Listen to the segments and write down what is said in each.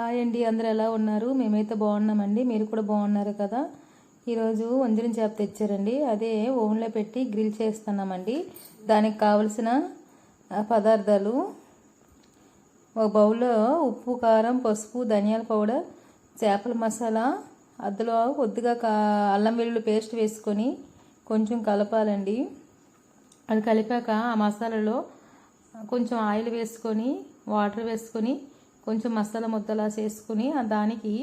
Hi అండి అందరు ఎలా ఉన్నారు? మేమైతే బాగున్నామండి మీరు కూడా బాగున్నారు కదా? ఈరోజు వంజరం చేప తెచ్చారండి. అదే ఓవెన్లో పెట్టి గ్రిల్ చేస్తున్నామండి. దానికి కావలసిన పదార్థాలు ఒక బౌల్లో ఉప్పు కారం పసుపు ధనియాల పౌడర్ చేపల మసాలా అందులో కొద్దిగా కా అల్లం వెల్లుల్లి పేస్ట్ వేసుకొని కొంచెం కలపాలండి. అది కలిపాక ఆ మసాలాలో కొంచెం ఆయిల్ వేసుకొని వాటర్ వేసుకొని కొంచెం మసాలా ముద్దలా చేసుకుని దానికి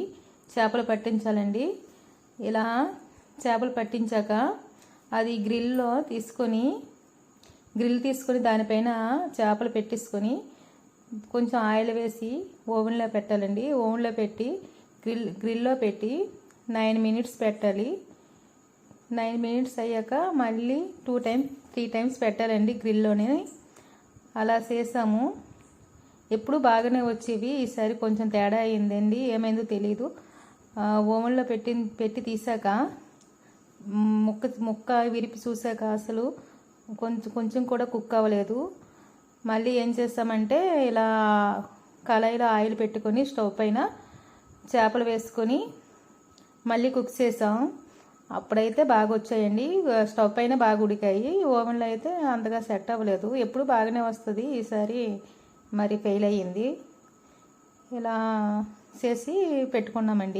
చేపలు పట్టించాలండి. ఇలా చేపలు పట్టించాక అది గ్రిల్లో తీసుకొని గ్రిల్ తీసుకొని దానిపైన చేపలు పెట్టేసుకొని కొంచెం ఆయిల్ వేసి ఓవెన్లో పెట్టాలండి. ఓవెన్లో పెట్టి గ్రిల్ గ్రిల్లో పెట్టి నైన్ మినిట్స్ పెట్టాలి. నైన్ మినిట్స్ అయ్యాక మళ్ళీ టూ టైమ్ త్రీ టైమ్స్ పెట్టాలండి గ్రిల్లోనే. అలా చేసాము. ఎప్పుడు బాగానే వచ్చేవి. ఈసారి కొంచెం తేడా అయిందండి ఏమైందో తెలియదు ఓవెన్లో పెట్టి పెట్టి తీసాక ముక్క ముక్క విరిపి చూసాక అసలు కొంచెం కొంచెం కూడా కుక్ అవ్వలేదు. మళ్ళీ ఏం చేస్తామంటే ఇలా కళాయిలో ఆయిల్ పెట్టుకొని స్టవ్ పైన చేపలు వేసుకొని మళ్ళీ కుక్ చేసాం. అప్పుడైతే బాగా వచ్చాయండి. స్టవ్ పైన బాగా ఉడికాయి. ఓవెన్లో అయితే అంతగా సెట్ అవ్వలేదు. ఎప్పుడు బాగానే వస్తుంది ఈసారి. మరి ఫెయిల్ అయ్యింది. ఇలా చేసి పెట్టుకున్నామండి.